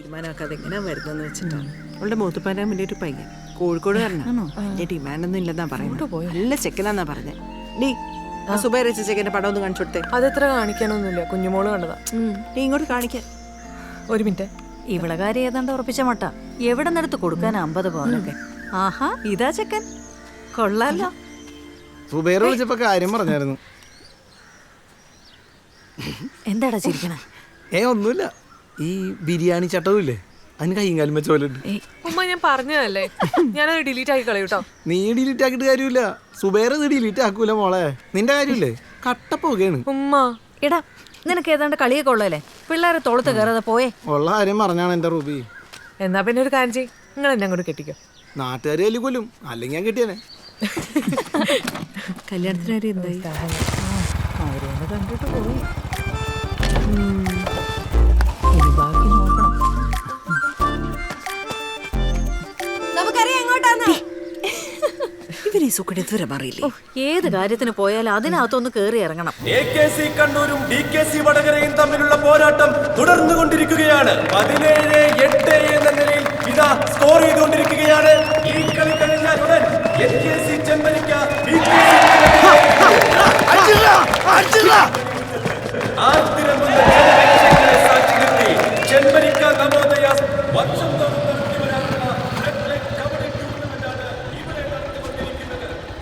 തീരുമാനമൊക്കെ അതെങ്ങനെയാ വരുന്നതെന്ന് വെച്ചിട്ടാണ് അവളുടെ മൂത്തുപ്പാന്റെ മുന്നേ ഒരു പയ്യൻ കോഴിക്കോടുകാരനാണോ വലിയ ഡിമാൻഡൊന്നും ഇല്ലെന്നാ പറയുന്നത് നല്ല ചെക്കനാന്നാ പറഞ്ഞത് നീ ആ സുബൈ രച്ച ചെക്കന്റെ പടം ഒന്ന് കാണിച്ചു കൊടുത്തേ. അതെത്ര കാണിക്കാനൊന്നുമില്ല കുഞ്ഞുമോൾ കണ്ടതാ. നീ ഇങ്ങോട്ട് കാണിക്കാൻ ഒരു മിനിറ്റ്. ഇവളെ കാര്യം ഏതാണ്ട് ഉറപ്പിച്ച മട്ട. എവിടെ നിന്നെടുത്ത് കൊടുക്കാൻ അമ്പത് പവനൊക്കെ? ആഹാ ഇതാ ചെക്കൻ. കൊള്ളാലോ. സുബൈർ വിളിച്ചപ്പോ കാര്യം പറഞ്ഞായിരുന്നു. എന്താടാ ചിരിക്കണേ? ഏ ഒന്നുമില്ല. ഈ ബിരിയാണി ചട്ടവും ഇല്ലേ അതിന് കൈയും കാലും വെച്ച പോലെ ഉണ്ട്. ഉമ്മ ഞാൻ പറഞ്ഞതല്ലേ? ഞാനത് ഡിലീറ്റ് ആക്കി കളയൂട്ടോ നീ ഡിലീറ്റ് ആക്കിയിട്ട് കാര്യമില്ല. സുബൈർ ഇത് ഡിലീറ്റ് ആക്കൂല മോളെ. നിന്റെ കാര്യമില്ലേ? കട്ടപ്പോകയാണ് ഉമ്മ എടാ നിനക്ക് ഏതാണ്ട് കളിയൊക്കെ ഉള്ളല്ലേ പിള്ളേരെ തോളത്ത് കയറാതെ പോയേ. ഉള്ള കാര്യം പറഞ്ഞാണ് എന്റെ റൂബി. എന്നാ പിന്നെ ഒരു കാര്യം ചെയ്യ് നിങ്ങൾ എന്നെ അങ്ങോട്ട് കെട്ടിക്കോ. നാട്ടുകാരെ തല്ലി കൊല്ലും. അല്ലെങ്കിൽ ഞാൻ കെട്ടിയനെ. കല്യാണത്തിന് എന്തായി? കണ്ടിട്ട് പോയി. ഇവരെ ഈ സുഖം ഇതുവരെ മാറിയില്ലേ ഏത് കാര്യത്തിന് പോയാലും അതിനകത്തൊന്ന് കേറി ഇറങ്ങണം. എ കെ സി കണ്ണൂരും ഡി കെ സി വടകരയും തമ്മിലുള്ള പോരാട്ടം തുടർന്നു കൊണ്ടിരിക്കുകയാണ് പതിനേഴ് എട്ട് എന്ന നിലയിൽ ഇതാ സ്കോർ ചെയ്തുകൊണ്ടിരിക്കുകയാണ്. ഈ കളി കഴിഞ്ഞാൽ ഉടൻ എ കെ സി ചെമ്പനിക്ക ഡി കെ സി ആർത്തിരമ്പുന്ന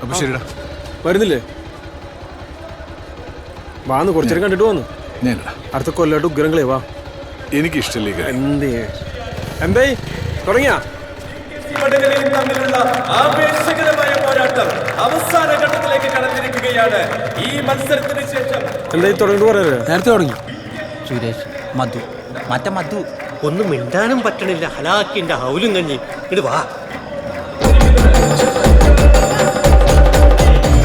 അപ്പൊ ശരിടാ. വരുന്നില്ലേ? വാന്ന് കുറച്ചേരം കണ്ടിട്ട് വന്നു. ഞാനടാ അടുത്ത കൊല്ലോട്ട് ഉഗ്രങ്ങളെ വാ. എനിക്ക് ഇഷ്ടമില്ല ഈ കാര്യം. എന്തേ? എന്തായി തുടങ്ങിയാ? വടകരയും തമ്മിലുള്ള ആവേശകരമായ പോരാട്ടം അവസാന ഘട്ടത്തിലേക്ക് കടന്നിരിക്കുകയാണ്. ഈ മത്സരത്തിന് ശേഷം എന്തായി തുടങ്ങി നേരത്തെ തുടങ്ങി. സുരേഷ് മധു. മറ്റേ മധു. ഒന്നും മിണ്ടാനും പറ്റണില്ല. ഹലാക്കിന്റെ ഹൗലും കഞ്ഞി. ഇട് വാ.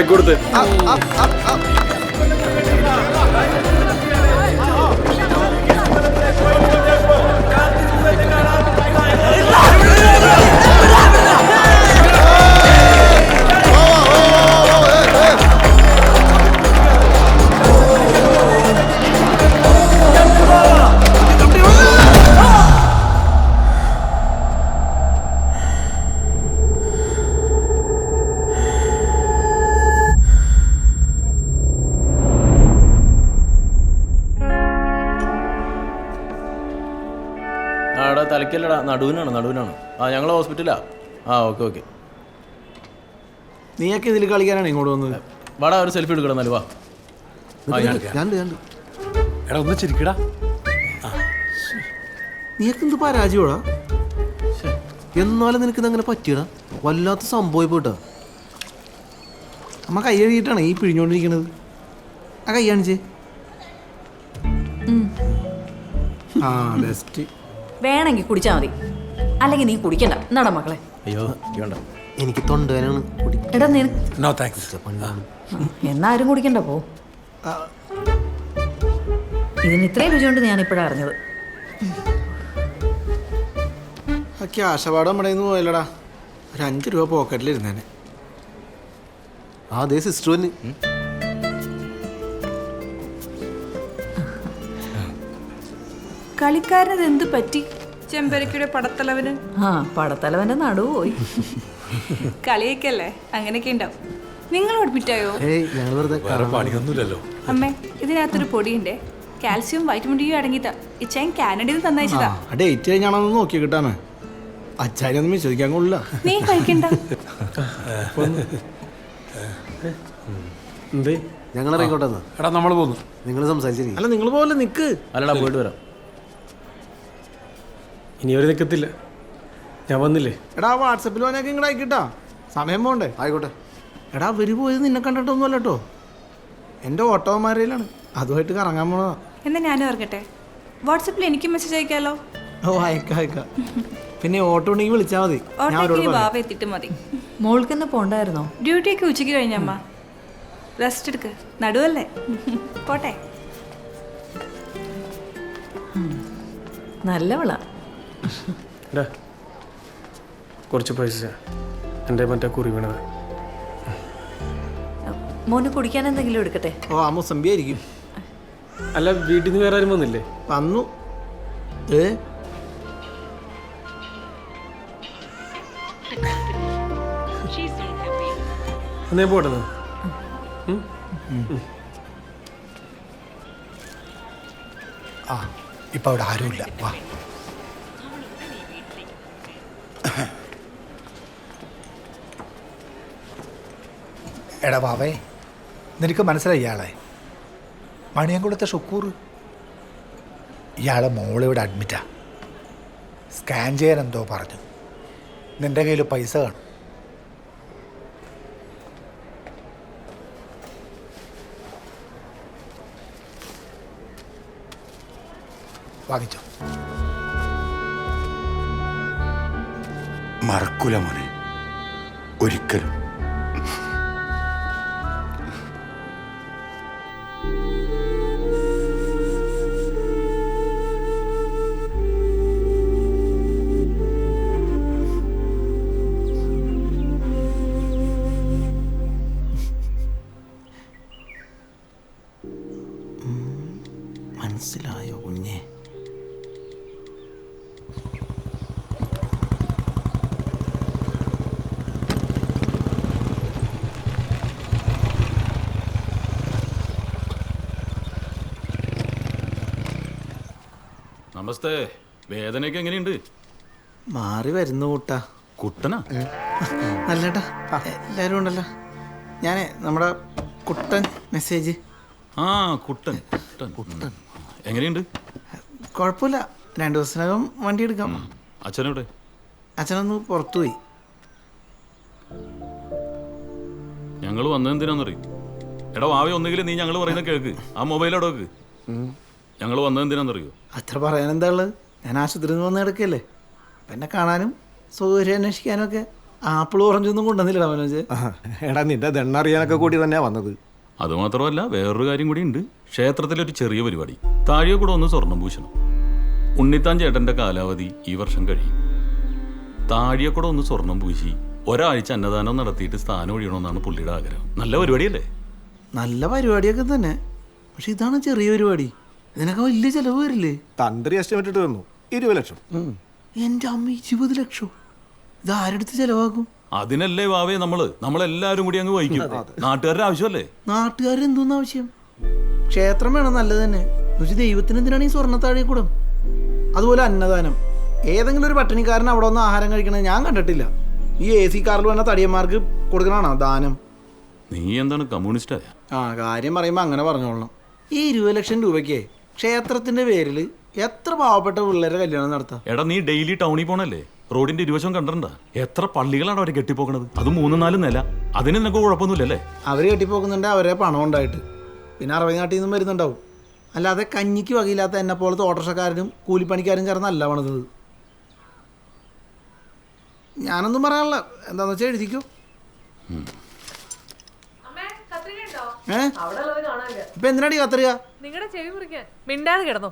ഇപ്പൊ തലക്കല്ലടാ നടുവിനാണ്? നടുവിനാണ്? ആ ഞങ്ങൾ ഹോസ്പിറ്റലാ. ആ ഓക്കെ ഓക്കെ. നീയൊക്കെ ഇതിൽ കളിക്കാനാണ് ഇങ്ങോട്ട് വന്നത്. വാടാ ഒരു സെൽഫി എടുക്കണം എന്നാലും വാ. ആ ഞാൻ എടുക്കാം. എടാ ഒന്ന് ചിരിക്കടാ. നീയൊക്കെ എന്ത് പരാജയമാടാ എന്നാലും നിനക്ക് ഇതങ്ങനെ പറ്റിയടാ? വല്ലാത്ത സംഭവം പോയിട്ടാ. അമ്മ കൈ കഴുകിയിട്ടാണ് ഈ പിഴിഞ്ഞോണ്ടിരിക്കണത് ആ കൈ കാണിച്ചേ. ആ ബെസ്റ്റ് വേണമെങ്കിൽ കുടിച്ചാൽ മതി. അല്ലെങ്കിൽ നീ കുടിക്കണ്ട. എന്നാടാ മക്കളെ? അയ്യോ. വേണ്ട. എനിക്ക് തൊണ്ടവേനാണ് കുടി എടാ നീ നോ താങ്ക്സ് എന്നാ ആരും കുടിക്കണ്ട പോ. ഇതിന് ഇത്രയും രുചിയുണ്ട് ഞാൻ ഇപ്പോഴാണ് അറിഞ്ഞത്. നമ്മുടെ നിന്ന് പോയല്ലടാ. ഒരു അഞ്ച് രൂപ പോക്കറ്റിലിരുന്നേനെ ആ അതേ സിസ്റ്റർ വന്ന്. കളിക്കാരനത് എന്ത് പറ്റി? ചെമ്പരക്കിയുടെ പടത്തലവന്. ആ പടത്തലവന്റെ നടുവോയി പോയി. കളിയൊക്കെയല്ലേ? അങ്ങനെയൊക്കെ ഉണ്ടാവും. നിങ്ങൾ അഡ്മിറ്റായോ പണിയൊന്നുമില്ലല്ലോ. അമ്മേ ഇതിനകത്തൊരു പൊടിയുണ്ടേ. കാൽസ്യം വൈറ്റമിൻ ഡി അടങ്ങിയതാ. ഇച്ചായൻ കാനഡയിൽ തന്നയച്ചതാ. ആ ഡേറ്റ് കഴിഞ്ഞാണെന്ന് നോക്കി കിട്ടാമേ അച്ചാരി ഒന്നും വിശ്വസിക്കാൻ കൊള്ളില്ല. നീ കഴിക്കണ്ട. എന്തേ? ഞങ്ങൾ ഇറങ്ങിക്കോട്ടെ. എടാ നമ്മൾ നിങ്ങൾ സംസാരിച്ചിരിക്കും. അല്ല നിങ്ങൾ പോലെ നിക്ക്. അല്ലടാ പോയിട്ട് വരാം. ഇനി അവർ നിൽക്കത്തില്ല ഞാൻ വന്നില്ലേ? എടാ വാട്സപ്പിൽ പോകാനൊക്കെ ഇങ്ങോട്ട് ആയിക്കിട്ടാ സമയം പോണ്ടേ? ആയിക്കോട്ടെ. എടാ അവർ പോയത് നിന്നെ കണ്ടിട്ടൊന്നുമല്ല കേട്ടോ എന്റെ ഓട്ടോമാരയിലാണ്. അതുമായിട്ട് കറങ്ങാൻ പോണതാ. എന്നാ ഞാനും ഓർക്കട്ടെ വാട്സപ്പിൽ എനിക്ക് മെസ്സേജ് അയക്കാലോ? ഓ അയക്കാം അയക്കാം. പിന്നെ ഓട്ടോ ഉണ്ടെങ്കിൽ വിളിച്ചാൽ മതി. ഞാൻ അവരോട് ഓട്ടോയ്ക്ക് വാവ എത്തിയിട്ട് മതി. മോൾക്കിന്ന് പോണ്ടായിരുന്നോ? ഡ്യൂട്ടിയൊക്കെ ഉച്ചയ്ക്ക് കഴിഞ്ഞമ്മ. റെസ്റ്റ് എടുക്ക്. നടുവല്ലേ? പോട്ടെ. നല്ലവളാ. കുറച്ച് പൈസ. എന്റെ മറ്റേ കുറി വീണത്. മോന് കുടിക്കാൻ എന്തെങ്കിലും എടുക്കട്ടെ? ഓ അമ്മ സംഭിയായിരിക്കും ആയിരിക്കും അല്ല വീട്ടിൽ നിന്ന് വേറെ ആരും വന്നില്ലേ? വന്നു. ഏ? എന്നേ പോട്ടെന്ന്? ആ ഇപ്പം അവിടെ ആരുമില്ല. വാ. എടാ വാവേ നിനക്ക് മനസ്സിലായി ഇയാളെ? മണിയംകുളത്തെ ഷുക്കൂർ. ഇയാളെ ഇവിടെ അഡ്മിറ്റാ. സ്കാൻ ചെയ്യാൻ എന്തോ പറഞ്ഞു. നിന്റെ കയ്യിൽ പൈസ കാണും. വാങ്ങിച്ചോ. മറക്കൂല മോനെ. ഒരിക്കലും. മനസ്സിലായോ കുഞ്ഞെ? നമസ്തേ. വേദനയൊക്കെ എങ്ങനെയുണ്ട്? മാറി വരുന്നു കൂട്ടാ. കുട്ടനാ? നല്ലട്ടാ എല്ലാവരും ഉണ്ടല്ലോ. ഞാനേ നമ്മുടെ കുട്ടൻ മെസ്സേജ് ആ കുട്ടൻ കുട്ടൻ. കുട്ടൻ. എങ്ങനെയുണ്ട്? കുഴപ്പമില്ല. രണ്ടു ദിവസത്തിനകം വണ്ടി എടുക്കാം. അച്ഛനെവിടെ? അച്ഛനൊന്ന് പുറത്തുപോയി. ഞങ്ങൾ വന്നതെന്തിനാന്നറിയും എടാ വാവി ഒന്നുകിൽ നീ ഞങ്ങൾ പറയുന്ന കേൾക്ക്. ആ മൊബൈൽ അവിടെ വെക്ക്. ഞങ്ങൾ വന്നതെന്തിനാന്നറിയോ അത്ര പറയാൻ എന്താ ഉള്ളത്? ഞാൻ ആശുപത്രിയിൽ നിന്ന് വന്ന് കിടക്കല്ലേ അപ്പം എന്നെ കാണാനും സൗകര്യം അന്വേഷിക്കാനും ഒക്കെ ആപ്പിൾ ഓറഞ്ചൊന്നും കൊണ്ടുവന്നില്ലടാ മനോജ്. എടാ നിന്റെ ദണ്ണറിയാനൊക്കെ കൂടി തന്നെയാ വന്നത്. അത് മാത്രമല്ല വേറൊരു കാര്യം കൂടി ഉണ്ട്. ക്ഷേത്രത്തിലൊരു ചെറിയ പരിപാടി. താഴെ കൂടെ ഒന്ന് സ്വർണം പൂശണം. ഉണ്ണിത്താൻ ചേട്ടന്റെ കാലാവധി ഈ വർഷം കഴിയും. താഴെ കൂടെ ഒന്ന് സ്വർണം പൂശി ഒരാഴ്ച അന്നദാനം നടത്തിയിട്ട് സ്ഥാനം ഒഴിയണമെന്നാണ് പുള്ളിയുടെ ആഗ്രഹം. നല്ല പരിപാടിയല്ലേ? നല്ല പരിപാടിയൊക്കെ തന്നെ. പക്ഷെ ഇതാണ് ചെറിയ പരിപാടി. ഇതിനൊക്കെ വലിയ ചെലവ് വരില്ലേ? തന്ത്രി എസ്റ്റിമേറ്റ് ഇട്ട് തന്നു. ഇരുപത് ലക്ഷം. എന്റെ അമ്മ ഇരുപത് ലക്ഷം. ഇത് ആരെടുത്ത് ചിലവാക്കും അതിനല്ലേ വാവേ നമ്മൾ? നമ്മളെല്ലാരും കൂടി അങ്ങ് വഹിക്കും. നാട്ടുകാരുടെ ആവശ്യമല്ലേ? നാട്ടുകാരെന്തോന്ന് ആവശ്യം? ക്ഷേത്രം വേണം നല്ലത് തന്നെ. ദൈവത്തിന് എന്തിനാണ് ഈ സ്വർണത്താഴി കൂടും? അതുപോലെ അന്നദാനം. ഏതെങ്കിലും ഒരു പട്ടിണിക്കാരൻ അവിടെ വന്ന് ആഹാരം കഴിക്കണത് ഞാൻ കണ്ടിട്ടില്ല. ഈ എ സി കാറിൽ വന്ന തടിയന്മാർക്ക് കൊടുക്കണാണോ ദാനം? നീ എന്താണ് കമ്മ്യൂണിസ്റ്റ് ആ കാര്യം പറയുമ്പോൾ അങ്ങനെ പറഞ്ഞോളണം. ഈ ഇരുപത് ലക്ഷം രൂപയ്ക്ക് ക്ഷേത്രത്തിന്റെ പേരിൽ എത്ര പാവപ്പെട്ട പിള്ളേരെ കല്യാണം നടത്താം? എടാ നീ ഡെയിലി ടൗണിൽ പോണല്ലേ? റോഡിന്റെ ഇരുവശം കണ്ടിട്ടുണ്ട? എത്ര പള്ളികളാണ് അവരെ കെട്ടിപ്പോക്കണത്? അത് മൂന്ന് നാല് നില. അതിന് നിനക്ക് കുഴപ്പമൊന്നുമില്ലല്ലേ അവർ കെട്ടിപ്പോക്കുന്നുണ്ട് അവരെ പണം ഉണ്ടായിട്ട് പിന്നെ അറബി നാട്ടിൽ നിന്നും വരുന്നുണ്ടാവും. അല്ലാതെ കഞ്ഞിക്ക് വകയില്ലാത്ത എന്നെ പോലത്തെ ഓട്ടോറിക്ഷക്കാരനും കൂലിപ്പണിക്കാരും ചേർന്നല്ല പണിതത്. ഞാനൊന്നും പറയാനില്ല. എന്താന്ന് വെച്ചാൽ എഴുതിക്കൂ. ഏ? ഇപ്പൊ എന്തിനാടി കത്തറിയ നിങ്ങളുടെ ചെവി മുറിക്കാൻ മിണ്ടാതെ കിടന്നോ.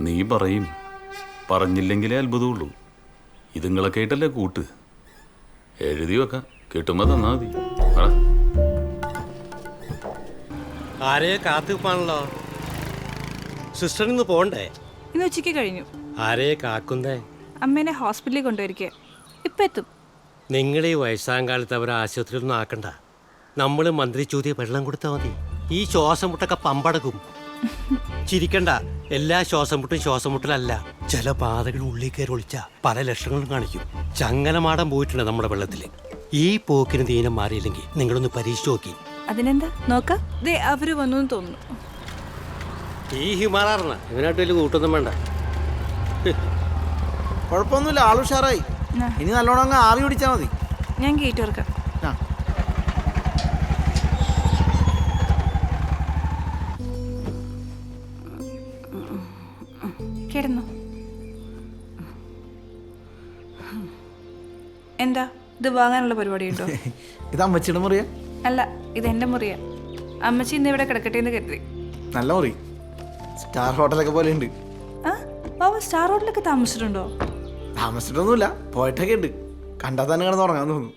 നീ പറയും. പറഞ്ഞില്ലെങ്കിലേ അത്ഭുതമുള്ളൂ. ഇതുങ്ങളെ കേട്ടല്ലേ കൂട്ട്? എഴുതി വെക്ക. കിട്ടുമ്പോ തന്നാ മതി. ആരെയെ കാത്തുപ്പാണല്ലോ. സിസ്റ്ററിൽ നിന്ന് പോണ്ടേ? ഇന്ന് ഉച്ചയ്ക്ക് കഴിഞ്ഞു. ആരെയെ കാക്കുന്നേ? അമ്മേനെ ഹോസ്പിറ്റലിൽ കൊണ്ടുവരിക ഇപ്പം എത്തും. നിങ്ങൾ ഈ വയസ്സാം കാലത്ത് അവരെ ആശുപത്രിയിൽ ഒന്നും ആക്കണ്ട. നമ്മൾ മന്ത്രി ചോദ്യം വെള്ളം കൊടുത്താൽ മതി. ഈ ശ്വാസം മുട്ടൊക്കെ പമ്പടക്കും. ചിരിക്കണ്ട. എല്ലാ ശ്വാസം മുട്ടും ശ്വാസം മുട്ടലല്ല ചില പാതകൾ ഉള്ളിൽ കയറി ഒളിച്ച പല ലക്ഷണങ്ങളും കാണിക്കും. ചങ്ങലമാടം പോയിട്ടുണ്ട് നമ്മുടെ വെള്ളത്തിൽ ഈ പോക്കിന് ദീനം മാറിയില്ലെങ്കിൽ നിങ്ങളൊന്ന് പരീക്ഷിച്ചു നോക്കി. അതിനെന്താ? നോക്കാം. ദേ അവർ വന്നു എന്ന് തോന്നുന്നു. ഈ ഹിമാറാറിന ഇവനായിട്ട് വലിയ കൂട്ടൊന്നും വേണ്ട. കുഴപ്പമൊന്നുമില്ല. ആളുഷാറായി ഇനി നല്ലോണം അങ്ങ് ആവി പിടിച്ചാൽ മതി. ഞാൻ ഗേറ്റ് ഓർക്കാം ആ. കിടന്നു എന്താ ഇത് വാങ്ങാനുള്ള പരിപാടി ഉണ്ടോ? ഇത് അമ്മച്ചിയുടെ മുറിയ? അല്ല ഇത് എന്റെ മുറിയ. അമ്മച്ചി ഇന്ന് ഇവിടെ കിടക്കട്ടെ എന്ന് കരുതി. നല്ല മുറി. സ്റ്റാർ ഹോട്ടലൊക്കെ പോലെ ഉണ്ട്. ആ ബാബ സ്റ്റാർ ഹോട്ടലൊക്കെ താമസിച്ചിട്ടുണ്ടോ? താമസിച്ചിട്ടൊന്നുമില്ല പോയിട്ടൊക്കെ ഉണ്ട്. കണ്ടാൽ തന്നെ കിടന്ന് ഉറങ്ങാൻ തോന്നുന്നു